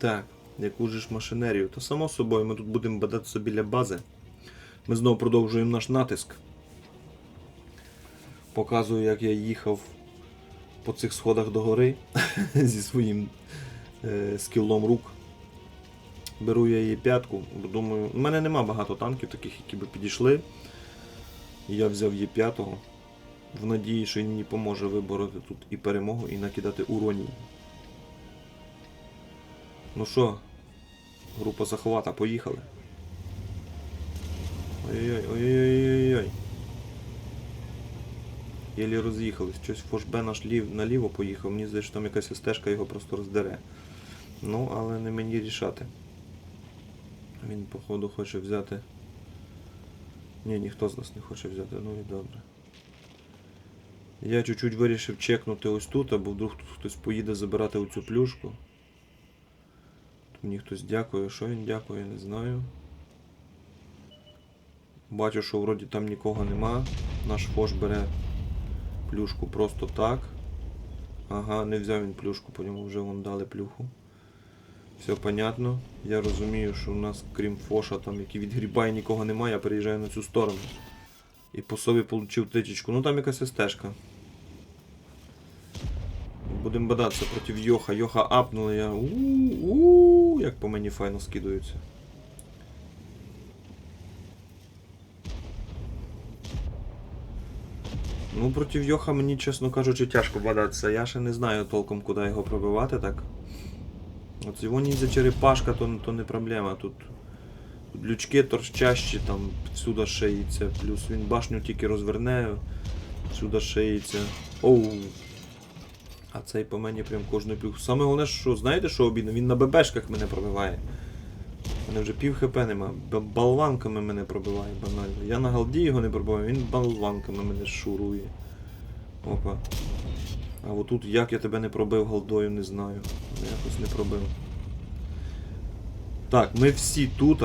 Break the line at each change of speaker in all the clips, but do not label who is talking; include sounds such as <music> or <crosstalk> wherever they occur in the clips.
Так, яку ж машинерію? Та само собою, ми тут будемо бадатися біля бази. Ми знову продовжуємо наш натиск. Показую, як я їхав по цих сходах до гори <laughs> зі своїм е, скілом рук. Беру я її п'ятку, бо думаю, у мене нема багато танків таких, які би підійшли. Я взяв її п'ятого в надії, що він мені поможе вибороти тут і перемогу, і накидати уроній. Ну що, група захвата, поїхали. Ой-ой-ой, ой-ой-ой-ой. Єлі роз'їхались. Щось Фошбе наш лів, наліво поїхав. Мені здається, що там якась стежка його просто роздере. Ну, але не мені рішати. Він, походу, хоче взяти. Ні, ніхто з нас не хоче взяти, ну і добре. Я чуть-чуть вирішив чекнути ось тут, або вдруг тут хтось поїде забирати оцю плюшку. Мені хтось дякує, що він дякує, не знаю. Бачу, що вроді там нікого нема. Наш фош бере плюшку просто так. Ага, не взяв він плюшку, по ньому вже вон дали плюху. Все понятно. Я розумію, що у нас, крім Фоша, там, який відгрібає, нікого немає, я переїжджаю на цю сторону. І по собі получив тичечку. Ну там якась стежка. Будемо бадатися проти Йоха. Йоха апнули, я. У-у-у, як по мені файно скидаються. Ну, проти Йоха мені, чесно кажучи, тяжко бадатися. Я ще не знаю толком, куди його пробивати так. От його ніндзя черепашка, то, то не проблема. Тут, тут лючки торчащі, там всюди шиється. Плюс він башню тільки розверне, всюди шиється. Оу. А цей по мені прям кожний плюх. Саме головне, що знаєте, що обідно? Він на ББшках мене пробиває. У мене вже пів хп нема. Б- Болванками мене пробиває банально. Я на галді його не пробиваю, він болванками мене шурує. Опа. А отут як я тебе не пробив галдою, не знаю. Ну, Якось не пробив. Так, ми всі тут.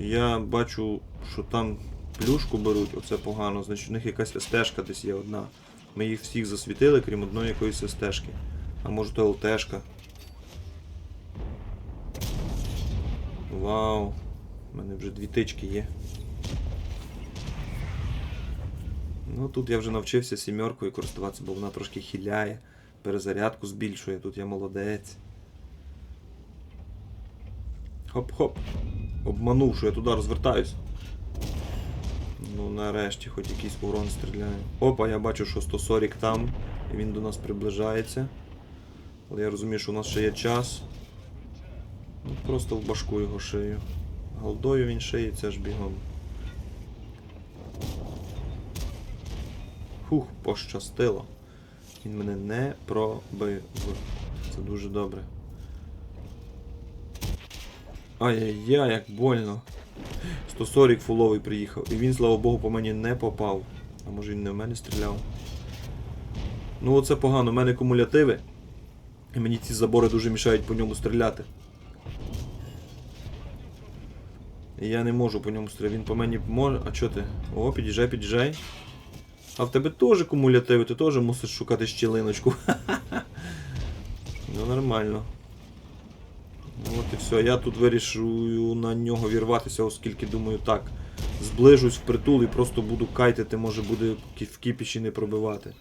Я бачу, що там плюшку беруть, оце погано, значить у них якась стежка десь є одна. Ми їх всіх засвітили, крім одної якоїсь стежки. А може то ЛТшка. Вау. У мене вже дві тички є. Ну тут я вже навчився сімеркою користуватися, бо вона трошки хиляє, перезарядку збільшує, тут я молодець. Хоп-хоп. Обманув, що я туди розвертаюсь. Ну нарешті хоч якийсь урон стріляє. Опа, я бачу, що 140 там, і він до нас приближається. Але я розумію, що у нас ще є час. Ну, просто в башку його шию. Голдою він шиється аж бігом. Фух, пощастило. Він мене не пробив. Це дуже добре. Ай-яй-яй, як больно. 140 фуловий приїхав. І він, слава Богу, по мені не попав. А може він не в мене стріляв. Ну оце погано, у мене кумулятиви. І мені ці забори дуже мішають по ньому стріляти. І я не можу по ньому стріляти. Він по мені може. А чо ти? О, під'їжджай, під'їжджай. А в тебе теж кумулятиви, ти теж мусиш шукати щілиночку. <laughs> ну нормально. І все. Я тут вирішую на нього вірватися, оскільки думаю так. Зближусь впритул і просто буду кайтити, може буде в кіпіші не пробивати.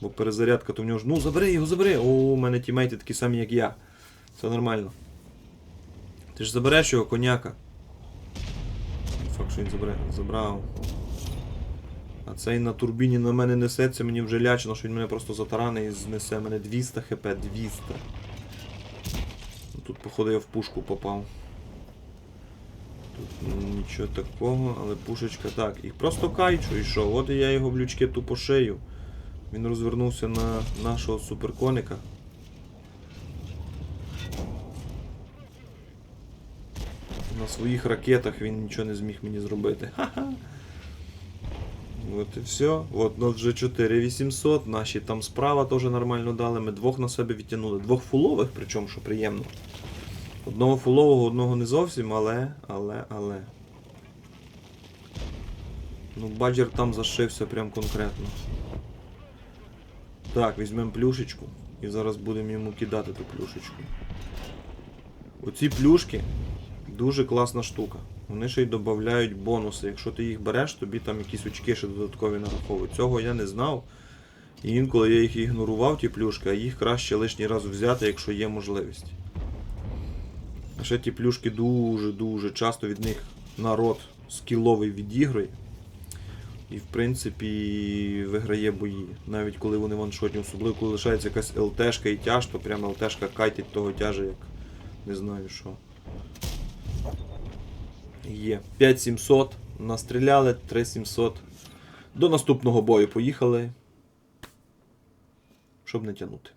Бо перезарядка то в нього ж. Ну забери його, забери! О, у мене тімейти такі самі, як я. Все нормально. Ти ж забереш його, коняка. Факт, що він забере. Забрав. А цей на турбіні на мене несеться, мені вже лячно, що він мене просто затаране і знесе мене 200 хп, 200. Ну, Тут, походу, я в пушку попав. Тут нічого такого, але пушечка так. Їх просто кайчу і що? От і я його в лючки тупо шию. Він розвернувся на нашого суперконика. На своїх ракетах він нічого не зміг мені зробити. Ха-ха. От і все. От нас вже 4800, наші там справа теж нормально дали. Ми двох на себе відтягнули. Двох фулових, причому, що приємно. Одного фулового, одного не зовсім, але, але, але. Ну, баджер там зашився прям конкретно. Так, візьмемо плюшечку і зараз будемо йому кидати ту плюшечку. Оці плюшки дуже класна штука. Вони ще й додають бонуси. Якщо ти їх береш, тобі там якісь очки ще додаткові нараховують. Цього я не знав. І інколи я їх ігнорував, ті плюшки, а їх краще лишній раз взяти, якщо є можливість. А ще ті плюшки дуже-дуже часто від них народ скіловий відігрує. І в принципі виграє бої. Навіть коли вони ваншотні, особливо коли лишається якась ЛТшка і тяж, то прямо ЛТшка кайтить того тяжа, як не знаю що. Є. 5700. Настріляли 3700. До наступного бою поїхали. Щоб не тягнути.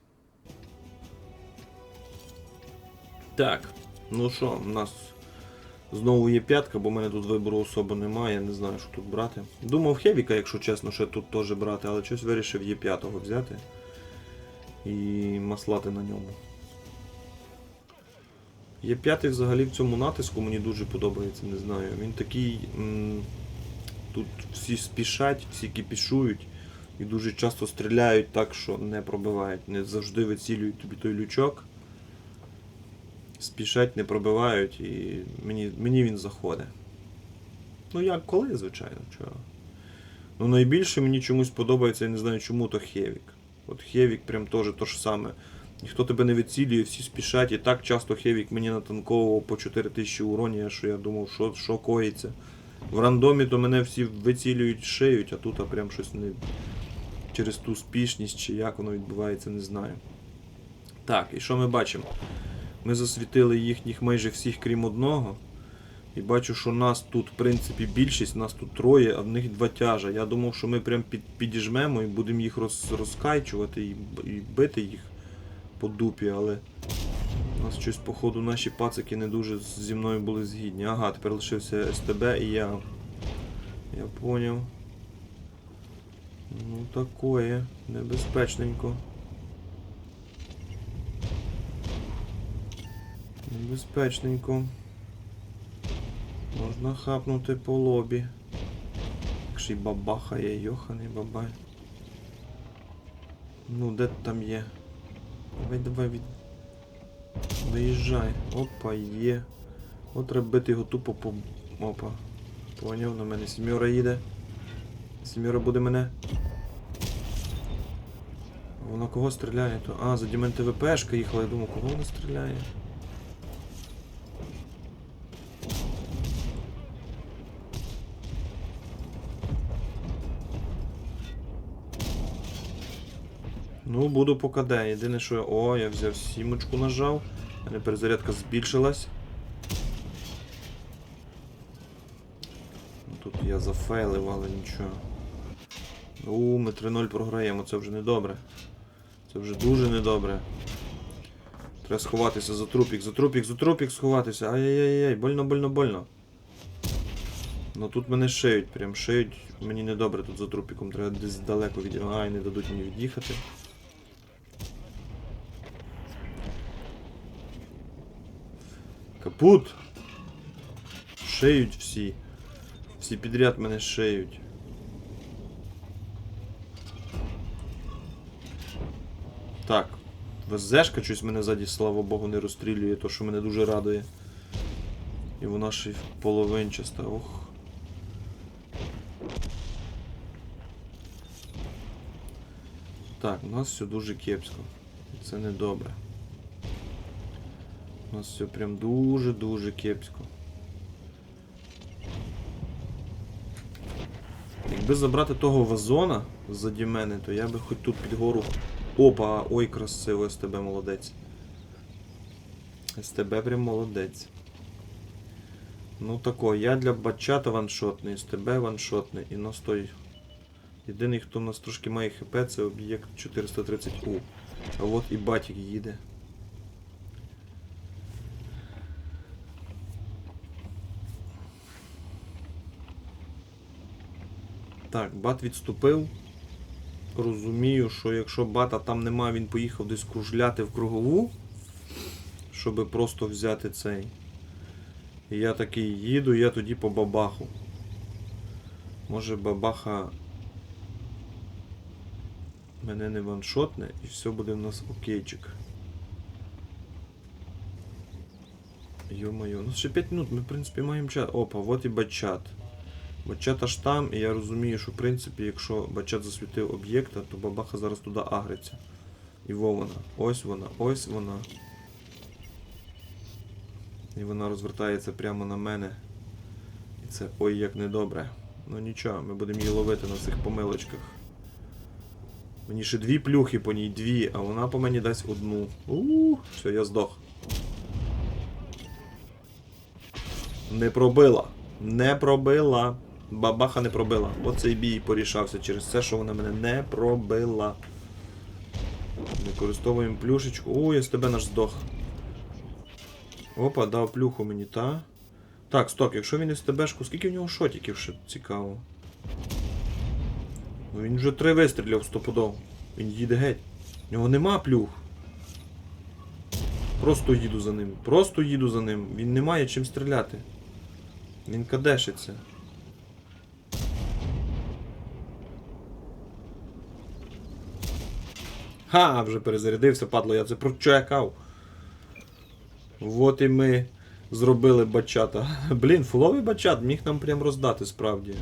Так. Ну що, у нас знову є п'ятка, бо в мене тут вибору особо немає, я не знаю, що тут брати. Думав Хевіка, якщо чесно, ще тут теж брати, але щось вирішив є п'ятого взяти і маслати на ньому. Є п'ятий взагалі в цьому натиску мені дуже подобається, не знаю. Він такий. Тут всі спішать, всі кіпішують і дуже часто стріляють так, що не пробивають. Не завжди вицілюють тобі той лючок. Спішать, не пробивають і мені, мені він заходить. Ну як коли, звичайно, чого. Ну найбільше мені чомусь подобається, я не знаю чому, то Хевік. От Хевік прям теж то ж саме. Ніхто тебе не вицілює, всі спішать. І так часто Хевік мені натанковував по 4000 уронів, що я думав, що, що коїться. В рандомі то мене всі вицілюють, шиють, а тут а прям щось не. Через ту спішність чи як воно відбувається, не знаю. Так, і що ми бачимо? Ми засвітили їхніх майже всіх, крім одного. І бачу, що нас тут, в принципі, більшість, нас тут троє, а в них два тяжа. Я думав, що ми прям під, підіжмемо і будемо їх роз, розкайчувати і, і бити їх по дупі, але у нас щось, походу, наші пацики не дуже зі мною були згідні. Ага, тепер лишився СТБ і я. Я поняв. Ну, такое. Небезпечненько. Небезпечненько. Можна хапнути по лобі. Якщо й бабахає, йоханий бабай. Ну, де там є? Давай, давай від. Виїжджай. Опа, є. От треба бити його тупо по. Опа. Поняв, на мене сім'єра їде. Сім'єра буде мене. Вона кого стріляє? То... А, за Дімен ТВПшка їхала, я думав, кого вона стріляє? Ну, буду по КД. Єдине, що я. О, я взяв сімочку нажав. У мене перезарядка збільшилась. Ну, Тут я зафейлив, але нічого. У, ми 3-0 програємо, це вже не добре. Це вже дуже недобре. Треба сховатися за трупік, за трупік, за трупік сховатися. Ай-яй-яй, больно, больно, больно. Ну тут мене шиють, прям шиють. Мені недобре тут за трупіком, треба десь далеко від. Ай, не дадуть мені від'їхати. Капут! Шиють всі. Всі підряд мене шиють. Так. ВЗшка щось мене ззаді, слава Богу, не розстрілює, то що мене дуже радує. І вона ще й половинчаста, ох. Так, у нас все дуже кепсько. Це не добре. У нас все прям дуже-дуже кепсько. Якби забрати того вазона ззаді мене, то я би хоч тут під гору. Опа, ой, красиво, СТБ молодець. СТБ прям молодець. Ну тако, я для бачата ваншотний, СТБ ваншотний і нас той. Єдиний, хто в нас трошки має хп, це об'єкт 430У. А от і батік їде. Так, бат відступив. Розумію, що якщо бата там нема, він поїхав десь кружляти в кругову, щоб просто взяти цей. Я такий їду, я тоді по бабаху. Може бабаха мене не ваншотне і все буде в нас окейчик. Йо-моє, ну ще 5 минут, ми в принципі маємо час. Опа, от і бачат. Бачат аж там, і я розумію, що в принципі, якщо бачат засвітив об'єкта, то бабаха зараз туди агриться. І во вона. Ось вона, ось вона. І вона розвертається прямо на мене. І це ой як недобре. Ну нічого, ми будемо її ловити на цих помилочках. Мені ще дві плюхи по ній, дві, а вона по мені дасть одну. Ууу, все, я здох. Не пробила. Не пробила. Бабаха не пробила. Оцей бій порішався через це, що вона мене не пробила. Використовуємо плюшечку. Ой, я з тебе наш здох. Опа, дав плюху мені, та? Так, стоп, якщо він із ТБшку, скільки в нього шотиків ще цікаво? Ну він вже три вистріляв стопудов. Він їде геть. В нього нема плюх. Просто їду за ним. Просто їду за ним. Він не має чим стріляти. Він кадешиться. Ха, вже перезарядився, падло, я це прочекав. Вот і ми зробили бачата. <laughs> Блін, фуловий бачат міг нам прям роздати справді.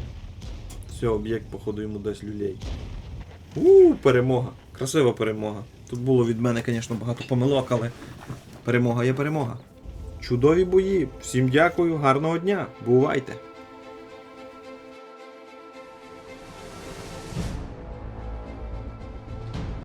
Все, об'єкт, походу, йому дасть люлей. У, перемога. Красива перемога. Тут було від мене, звісно, багато помилок, але перемога є перемога. Чудові бої. Всім дякую, гарного дня. Бувайте!